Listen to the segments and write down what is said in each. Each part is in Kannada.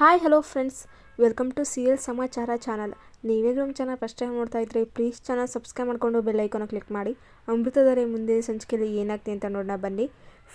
Hi hello friends welcome to C L ಸಮಾಚಾರ ಚಾನಲ್ ನೀವೇ ನಮ್ಮ ಚಾನಲ್ ಫಸ್ಟ್ ಟೈಮ್ ನೋಡ್ತಾ ಇದ್ರೆ ಪ್ಲೀಸ್ ಚಾನಲ್ ಸಬ್ಸ್ಕ್ರೈಬ್ ಮಾಡಿಕೊಂಡು ಬೆಲ್ ಐಕಾನ ಕ್ಲಿಕ್ ಮಾಡಿ. ಅಮೃತದರೆ ಮುಂದೆ ಸಂಚಿಕೆಯಲ್ಲಿ ಏನಾಗ್ತದೆ ಅಂತ ನೋಡೋಣ ಬನ್ನಿ.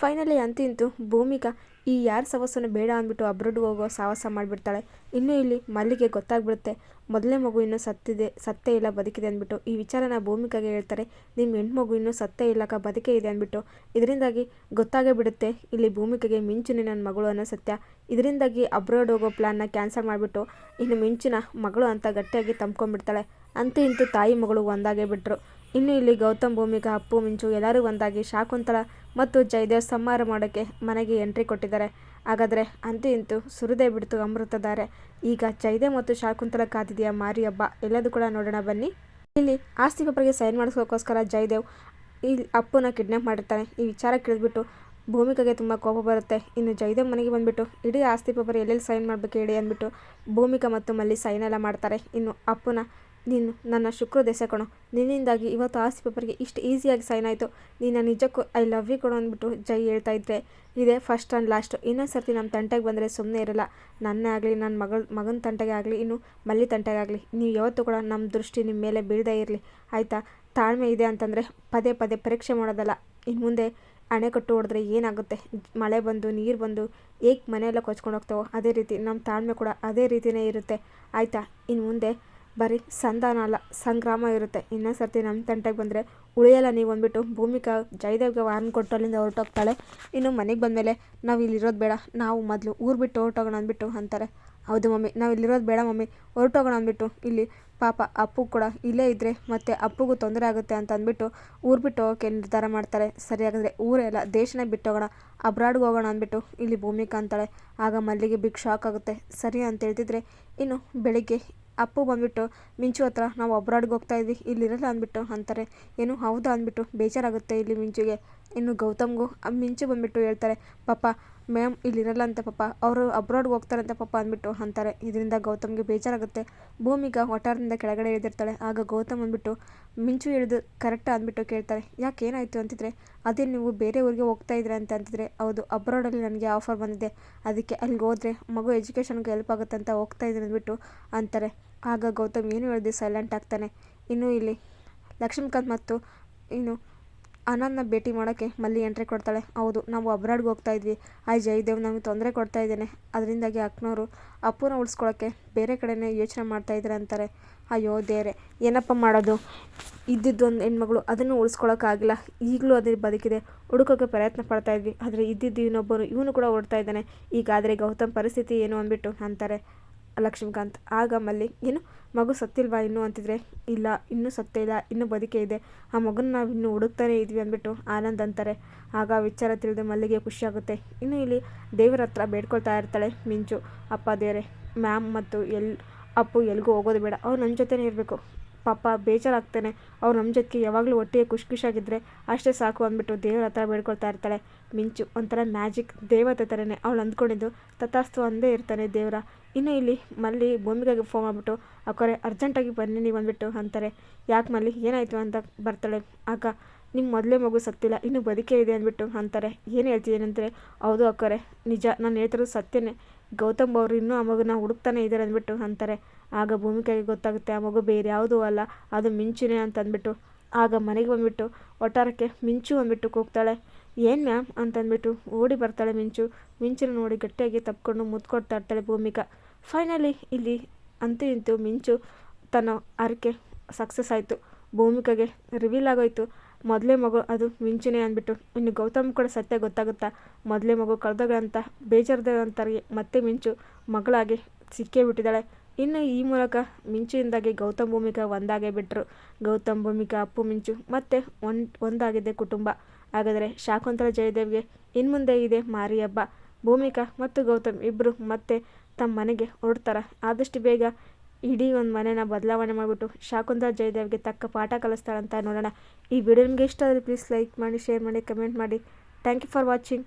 ಫೈನಲಿ ಅಂತಿಂತು ಭೂಮಿಕ. ಈ ಯಾರ ಸವಸನ್ನು ಬೇಡ ಅಂದ್ಬಿಟ್ಟು ಅಬ್ರಡ್ ಹೋಗೋ ಸಾಹಸ ಮಾಡಿಬಿಡ್ತಾಳೆ. ಇನ್ನು ಇಲ್ಲಿ ಮಲ್ಲಿಗೆ ಗೊತ್ತಾಗ್ಬಿಡುತ್ತೆ. ಮೊದಲನೇ ಮಗು ಇನ್ನೂ ಸತ್ತಿದೆ, ಸತ್ತೇ ಇಲ್ಲ, ಬದುಕಿದೆ ಅಂದ್ಬಿಟ್ಟು. ಈ ವಿಚಾರನ ಭೂಮಿಕಾಗೆ ಹೇಳ್ತಾರೆ ನಿಮ್ಮ ಹೆಣ್ಮಗು ಇನ್ನೂ ಸತ್ತೇ ಇಲ್ಲಕ್ಕ ಬದುಕೇ ಇದೆ ಅಂದ್ಬಿಟ್ಟು. ಇದರಿಂದಾಗಿ ಗೊತ್ತಾಗೇ ಬಿಡುತ್ತೆ, ಇಲ್ಲಿ ಭೂಮಿಕೆಗೆ ಮಿಂಚುನೇ ನನ್ನ ಮಗಳು ಅನ್ನೋ ಸತ್ಯ. ಇದರಿಂದಾಗಿ ಅಬ್ರೋಡ್ ಹೋಗೋ ಪ್ಲ್ಯಾನ್ನ ಕ್ಯಾನ್ಸಲ್ ಮಾಡಿಬಿಟ್ಟು ಇನ್ನು ಮಿಂಚಿನ ಮಗಳು ಅಂತ ಗಟ್ಟಿಯಾಗಿ ತಂಬ್ಕೊಂಡ್ಬಿಡ್ತಾಳೆ. ಅಂತೂ ಇಂತೂ ತಾಯಿ ಮಗಳು ಒಂದಾಗೇ ಬಿಟ್ಟರು ಇನ್ನು ಇಲ್ಲಿ ಗೌತಮ್, ಭೂಮಿಕಾ, ಅಪ್ಪು, ಮಿಂಚು ಎಲ್ಲರೂ ಒಂದಾಗಿ ಶಾಕುಂತಳ ಮತ್ತು ಜಯದೇವ್ ಸಂಹಾರ ಮಾಡೋಕ್ಕೆ ಮನೆಗೆ ಎಂಟ್ರಿ ಕೊಟ್ಟಿದ್ದಾರೆ. ಹಾಗಾದರೆ ಅಂತೂ ಇಂತೂ ಸುರಿದೇ ಬಿಡ್ತು ಅಮೃತದಾರೆ ಈಗ ಜಯದೇವ್ ಮತ್ತು ಶಾಕುಂತಲ ಕಾದಿದೆಯ ಮಾರಿ ಹಬ್ಬ ಎಲ್ಲದೂ ಕೂಡ ನೋಡೋಣ ಬನ್ನಿ. ಇಲ್ಲಿ ಆಸ್ತಿ ಪೇಪರ್ಗೆ ಸೈನ್ ಮಾಡಿಸ್ಕೋಸ್ಕರ ಜಯದೇವ್ ಈ ಅಪ್ಪನ ಕಿಡ್ನಾಪ್ ಮಾಡಿರ್ತಾನೆ. ಈ ವಿಚಾರ ಕೇಳಿದ್ಬಿಟ್ಟು ಭೂಮಿಕಾಗೆ ತುಂಬ ಕೋಪ ಬರುತ್ತೆ. ಇನ್ನು ಜಯದೇವ್ ಮನೆಗೆ ಬಂದುಬಿಟ್ಟು, ಇಡೀ ಆಸ್ತಿ ಪೇಪರ್ ಎಲ್ಲೆಲ್ಲಿ ಸೈನ್ ಮಾಡಬೇಕು ಹೇಳಿ ಅಂದ್ಬಿಟ್ಟು, ಭೂಮಿಕಾ ಮತ್ತು ಮಲ್ಲಿ ಸೈನ್ ಎಲ್ಲ ಮಾಡ್ತಾರೆ. ಇನ್ನು ಅಪ್ಪನ, ನೀನು ನನ್ನ ಶುಕ್ರ ದೆಸೆ ಕಣೋ. ನಿನ್ನಿಂದಾಗಿ ಇವತ್ತು ಆಸ್ತಿ ಪೇಪರ್ಗೆ ಇಷ್ಟು ಈಸಿಯಾಗಿ ಸೈನ್ ಆಯಿತು. ನೀನು ನಿಜಕ್ಕೂ ಐ ಲವ್ ಯು ಕೊಡು ಅಂದ್ಬಿಟ್ಟು ಜೈ ಹೇಳ್ತಾ ಇದ್ದೆ ಇದೇ ಫಸ್ಟ್ ಆ್ಯಂಡ್ ಲಾಸ್ಟು ಇನ್ನೊಂದು ಸರ್ತಿ ನಮ್ಮ ತಂಟೆಗೆ ಬಂದರೆ ಸುಮ್ಮನೆ ಇರಲ್ಲ. ನನ್ನೇ ಆಗಲಿ ನನ್ನ ಮಗಳ, ಮಗನ ತಂಟೆಗೆ ಆಗಲಿ, ಇನ್ನು ಮಲ್ಲಿ ತಂಟೆಗೆ ಆಗಲಿ. ನೀವು ಯಾವತ್ತೂ ಕೂಡ ನಮ್ಮ ದೃಷ್ಟಿ ನಿಮ್ಮ ಮೇಲೆ ಬೀಳದೇ ಇರಲಿ. ಆಯಿತಾ? ತಾಳ್ಮೆ ಇದೆ ಅಂತಂದರೆ ಪದೇ ಪದೇ ಪರೀಕ್ಷೆ ಮಾಡೋದಲ್ಲ. ಇನ್ನು ಮುಂದೆ ಅಣೆಕಟ್ಟು ಹೊಡೆದ್ರೆ ಏನಾಗುತ್ತೆ? ಮಳೆ ಬಂದು, ನೀರು ಬಂದು ಏಕೆ ಮನೆಯೆಲ್ಲ ಕೊಚ್ಕೊಂಡು ಹೋಗ್ತಾವೋ? ಅದೇ ರೀತಿ ನಮ್ಮ ತಾಳ್ಮೆ ಕೂಡ ಅದೇ ರೀತಿಯೇ ಇರುತ್ತೆ. ಆಯಿತಾ? ಇನ್ನು ಮುಂದೆ ಬರೀ ಸಂಧಾನ ಅಲ್ಲ, ಸಂಗ್ರಾಮ ಇರುತ್ತೆ. ಇನ್ನೊಂದು ಸರ್ತಿ ನಮ್ಮ ತಂಟೆಗೆ ಬಂದರೆ ಉಳಿಯಲ್ಲ ನೀವು ಅಂದ್ಬಿಟ್ಟು ಭೂಮಿಕಾ ಜಯದೇವ್ಗೆ ವಾರ್ನ್ ಕೊಟ್ಟು ಅಲ್ಲಿಂದ ಹೊರಟೋಗ್ತಾಳೆ. ಇನ್ನು ಮನೆಗೆ ಬಂದಮೇಲೆ ನಾವು ಇಲ್ಲಿರೋದು ಬೇಡ, ನಾವು ಮೊದಲು ಊರು ಬಿಟ್ಟು ಹೊರಟೋಗೋಣ ಅಂದ್ಬಿಟ್ಟು ಅಂತಾರೆ. ಹೌದು ಮಮ್ಮಿ, ನಾವು ಇಲ್ಲಿರೋದು ಬೇಡ ಮಮ್ಮಿ. ಹೊರಟೋಗೋಣ ಅಂದ್ಬಿಟ್ಟು. ಇಲ್ಲಿ ಪಾಪ ಅಪ್ಪು ಕೂಡ ಇಲ್ಲೇ ಇದ್ದರೆ ಮತ್ತು ಅಪ್ಪುಗೂ ತೊಂದರೆ ಆಗುತ್ತೆ ಅಂತ ಅಂದ್ಬಿಟ್ಟು ಊರು ಬಿಟ್ಟು ಹೋಗೋಕ್ಕೆ ನಿರ್ಧಾರ ಮಾಡ್ತಾರೆ. ಸರಿಯಾಗಿದ್ರೆ ಊರೆಲ್ಲ ದೇಶನೇ ಬಿಟ್ಟು ಹೋಗೋಣ ಅಬ್ರಾಡ್ಗೆ ಹೋಗೋಣ ಅಂದ್ಬಿಟ್ಟು ಇಲ್ಲಿ ಭೂಮಿಕಾ ಅಂತಾಳೆ ಆಗ ಮಲ್ಲಿಗೆ ಬಿಗ್ ಶಾಕ್ ಆಗುತ್ತೆ. ಸರಿ ಅಂತ ಹೇಳ್ತಿದ್ರೆ, ಇನ್ನು ಬೆಳಿಗ್ಗೆ ಅಪ್ಪು ಬಂದುಬಿಟ್ಟು, ಮಿಂಚು ಹತ್ರ ನಾವು ಅಬ್ರಾಡ್ಗೆ ಹೋಗ್ತಾ ಇದ್ವಿ, ಇಲ್ಲಿರಲ್ಲ ಅಂದ್ಬಿಟ್ಟು ಅಂತಾರೆ. ಏನು ಹೌದಾ ಅಂದ್ಬಿಟ್ಟು ಬೇಜಾರಾಗುತ್ತೆ ಇಲ್ಲಿ ಮಿಂಚುಗೆ. ಇನ್ನು ಗೌತಮ್ಗೂ ಮಿಂಚು ಬಂದುಬಿಟ್ಟು ಹೇಳ್ತಾರೆ, ಪಾಪ ಮ್ಯಾಮ್ ಇಲ್ಲಿರಲ್ಲ ಅಂತ ಪಾಪ, ಅವರು ಅಬ್ರಾಡ್ಗೆ ಹೋಗ್ತಾರಂತೆ ಪಾಪ ಅಂದ್ಬಿಟ್ಟು ಅಂತಾರೆ. ಇದರಿಂದ ಗೌತಮ್ಗೆ ಬೇಜಾರಾಗುತ್ತೆ. ಭೂಮಿಗ ಒಟಾರದಿಂದ ಕೆಳಗಡೆ ಇಳಿದಿರ್ತಾಳೆ. ಆಗ ಗೌತಮ್ ಅಂದ್ಬಿಟ್ಟು, ಮಿಂಚು ಇಳಿದು ಕರೆಕ್ಟ್ ಅಂದ್ಬಿಟ್ಟು ಕೇಳ್ತಾರೆ. ಯಾಕೆ ಏನಾಯಿತು ಅಂತಿದ್ರೆ, ಅದೇ ನೀವು ಬೇರೆ ಊರಿಗೆ ಹೋಗ್ತಾ ಇದ್ರೆ ಅಂತ ಅಂತಿದ್ರೆ, ಹೌದು ಅಬ್ರಾಡಲ್ಲಿ ನನಗೆ ಆಫರ್ ಬಂದಿದೆ. ಅದಕ್ಕೆ ಅಲ್ಲಿಗೆ ಹೋದರೆ ಮಗು ಎಜುಕೇಷನ್ಗೆ ಹೆಲ್ಪ್ ಆಗುತ್ತೆ ಅಂತ ಹೋಗ್ತಾ ಇದ್ರೆ ಅಂದ್ಬಿಟ್ಟು ಅಂತಾರೆ. ಆಗ ಗೌತಮ್ ಏನು ಹೇಳಿದೆ ಸೈಲೆಂಟ್ ಆಗ್ತಾನೆ. ಇನ್ನು ಇಲ್ಲಿ ಲಕ್ಷ್ಮೀಕಾಂತ್ ಮತ್ತು, ಇನ್ನು ಆನಂದನ ಭೇಟಿ ಮಾಡೋಕ್ಕೆ ಮಲ್ಲಿ ಎಂಟ್ರಿ ಕೊಡ್ತಾಳೆ. ಹೌದು, ನಾವು ಅಬ್ರಾಡ್ಗೆ ಹೋಗ್ತಾ ಇದ್ವಿ. ಆ ಜಯದೇವ್ ನಮಗೆ ತೊಂದರೆ ಕೊಡ್ತಾ ಇದ್ದೇನೆ. ಅದರಿಂದಾಗಿ ಅಕ್ಕನವರು ಅಪ್ಪನ ಉಳಿಸ್ಕೊಳ್ಳೋಕ್ಕೆ ಬೇರೆ ಕಡೆನೇ ಯೋಚನೆ ಮಾಡ್ತಾ ಇದ್ದಾರೆ ಅಂತಾರೆ. ಅಯ್ಯೋ ದೇರೆ ಏನಪ್ಪ ಮಾಡೋದು? ಇದ್ದಿದ್ದು ಒಂದು ಹೆಣ್ಮಗಳು ಅದನ್ನು ಉಳಿಸ್ಕೊಳ್ಳೋಕ್ಕಾಗಿಲ್ಲ ಈಗಲೂ ಅದೇ ಬದುಕಿದೆ. ಹುಡುಕೋಕ್ಕೆ ಪ್ರಯತ್ನ ಪಡ್ತಾ ಇದ್ವಿ. ಆದರೆ ಇದ್ದಿದ್ದು ಇನ್ನೊಬ್ಬರು, ಇವನು ಕೂಡ ಓಡ್ತಾ ಇದ್ದಾನೆ. ಈಗಾದರೆ ಗೌತಮ್ ಪರಿಸ್ಥಿತಿ ಏನು ಅಂದ್ಬಿಟ್ಟು ಅಂತಾರೆ. ಲಕ್ಷ್ಮೀಕಾಂತ್. ಆಗ ಮಲ್ಲಿ ಏನು? ಮಗು ಸತ್ತಿಲ್ವಾ? ಇನ್ನೂ? ಅಂತಿದ್ರೆ, ಇಲ್ಲ, ಇನ್ನೂ ಸತ್ತೇ ಇಲ್ಲ, ಇನ್ನೂ ಬದುಕೇ ಇದೆ. ಆ ಮಗನ ನಾವು ಇನ್ನೂ ಹುಡುಕ್ತಾನೇ ಇದ್ವಿ ಅಂದ್ಬಿಟ್ಟು ಆನಂದ್ ಅಂತಾರೆ. ಆಗ ವಿಚಾರ ತಿಳಿದು ಮಲ್ಲಿಗೆ ಖುಷಿಯಾಗುತ್ತೆ ಇನ್ನು ಇಲ್ಲಿ ದೇವರ ಹತ್ರ ಬೇಡ್ಕೊಳ್ತಾ ಇರ್ತಾಳೆ ಮಿಂಚು, ಅಪ್ಪ, ದೇವರೇ. ಮ್ಯಾಮ್ ಮತ್ತು ಎಲ್, ಅಪ್ಪು ಎಲ್ಗೂ ಹೋಗೋದು ಬೇಡ. ಅವ್ರು ನಮ್ಮ ಜೊತೆನೇ ಇರಬೇಕು. ಪಾಪ ಬೇಜಾರಾಗ್ತಾನೆ. ಅವ್ರು ನಮ್ಮ ಜೊತೆಗೆ ಯಾವಾಗಲೂ ಒಟ್ಟಿಗೆ ಖುಷಿ ಖುಷಿಯಾಗಿದ್ದರೆ ಅಷ್ಟೇ ಸಾಕು ಅಂದ್ಬಿಟ್ಟು ದೇವರ ಹತ್ರ ಬೇಡ್ಕೊಳ್ತಾ ಇರ್ತಾಳೆ ಮಿಂಚು. ಒಂಥರ ಮ್ಯಾಜಿಕ್ ದೇವತೆ ಥರನೇ. ಅವಳು ಅಂದ್ಕೊಂಡಿದ್ದು, ತಥಾಸ್ತು ಅಂದೇ ಇರ್ತಾನೆ ದೇವರ. ಇನ್ನು ಇಲ್ಲಿ ಮಲ್ಲಿ ಭೂಮಿಗಾಗಿ ಫೋನ್ ಮಾಡಿಬಿಟ್ಟು ಅಕ್ಕರೆ ಅರ್ಜೆಂಟಾಗಿ ಬನ್ನಿ, ನೀವು ಅಂದ್ಬಿಟ್ಟು ಅಂತಾರೆ. ಯಾಕೆ ಮಲ್ಲಿ? ಏನಾಯಿತು ಅಂತ ಬರ್ತಾಳೆ. ಆಗ ನಿಮ್ಮ ಮೊದಲೇ ಮಗು ಸತ್ತಿಲ್ಲ, ಇನ್ನೂ ಬದುಕೇ ಇದೆ, ಅಂದ್ಬಿಟ್ಟು ಅಂತಾರೆ. ಏನು ಹೇಳ್ತಿದ್ದೇನೆ ಹೌದು ಅಕ್ಕರೆ, ನಿಜ, ನಾನು ಹೇಳ್ತಿರೋದು ಸತ್ಯನೇ. ಗೌತಮ್ ಅವರು ಇನ್ನೂ ಆ ಮಗುನ ಹುಡುಕ್ತಾನೆ ಇದ್ದಾರೆ ಅಂದ್ಬಿಟ್ಟು ಅಂತಾರೆ. ಆಗ ಭೂಮಿಕೆಗೆ ಗೊತ್ತಾಗುತ್ತೆ, ಆ ಮಗು ಬೇರೆ ಯಾವುದೂ ಅಲ್ಲ, ಅದು ಮಿಂಚುನೇ, ಅಂತ ಅಂದ್ಬಿಟ್ಟು. ಆಗ ಮನೆಗೆ ಬಂದುಬಿಟ್ಟು, ಒಟ್ಟಾರಕ್ಕೆ ಮಿಂಚು, ಅಂದ್ಬಿಟ್ಟು ಕೂಗ್ತಾಳೆ. ಏನು ಮ್ಯಾಮ್? ಅಂತಂದ್ಬಿಟ್ಟು ಓಡಿ ಬರ್ತಾಳೆ ಮಿಂಚು. ಮಿಂಚಿನ ನೋಡಿ ಗಟ್ಟಿಯಾಗಿ ತಪ್ಕೊಂಡು ಮುತ್ಕೊಡ್ತಾ ಇರ್ತಾಳೆ ಭೂಮಿಕಾ ಫೈನಲಿ ಇಲ್ಲಿ ಅಂತೂ ಇಂತೂ ಮಿಂಚು ತನ್ನ ಅರಕೆ ಸಕ್ಸಸ್ ಆಯಿತು. ಭೂಮಿಕಾಗೆ ರಿವೀಲ್ ಆಗೋಯ್ತು. ಮೊದಲೇ ಮಗು ಅದು ಮಿಂಚುನೇ ಅಂದ್ಬಿಟ್ಟು. ಇನ್ನು ಗೌತಮ್ ಕೂಡ ಸತ್ಯ ಗೊತ್ತಾಗುತ್ತಾ? ಮೊದಲೇ ಮಗು ಕಳೆದೋಗಂತ ಬೇಜಾರ್ದಂತರಿಗೆ ಮತ್ತೆ ಮಿಂಚು ಮಗಳಾಗಿ ಸಿಕ್ಕೇ ಬಿಟ್ಟಿದ್ದಾಳೆ. ಇನ್ನು ಈ ಮೂಲಕ ಮಿಂಚಿನಿಂದಾಗಿ ಗೌತಮ್ ಭೂಮಿಕಾ ಒಂದಾಗೇ ಬಿಟ್ಟರು ಗೌತಮ್ ಭೂಮಿಕಾ, ಅಪ್ಪು, ಮಿಂಚು ಮತ್ತೆ ಒಂದು ಒಂದಾಗಿದೆ ಕುಟುಂಬ. ಹಾಗಾದರೆ ಶಾಕುಂತಲ ಜಯದೇವ್ಗೆ ಇನ್ಮುಂದೆ ಇದೆ ಮಾರಿ ಹಬ್ಬ ಭೂಮಿಕಾ ಮತ್ತು ಗೌತಮ್ ಇಬ್ಬರು ಮತ್ತೆ ತಮ್ಮ ಮನೆಗೆ ಹೊರಡ್ತಾರೆ. ಆದಷ್ಟು ಬೇಗ ಇಡೀ ಒಂದು ಮನೇನ ಬದಲಾವಣೆ ಮಾಡಿಬಿಟ್ಟು ಶಾಕುಂತಲ ಜಯದೇವ್ಗೆ ತಕ್ಕ ಪಾಠ ಕಲಿಸ್ತಾರಂತ ನೋಡೋಣ. ಈ ವಿಡಿಯೋ ನಿಮಗೆ ಇಷ್ಟ ಆದರೆ ಪ್ಲೀಸ್ ಲೈಕ್ ಮಾಡಿ ಶೇರ್ ಮಾಡಿ ಕಮೆಂಟ್ ಮಾಡಿ. Thank you for watching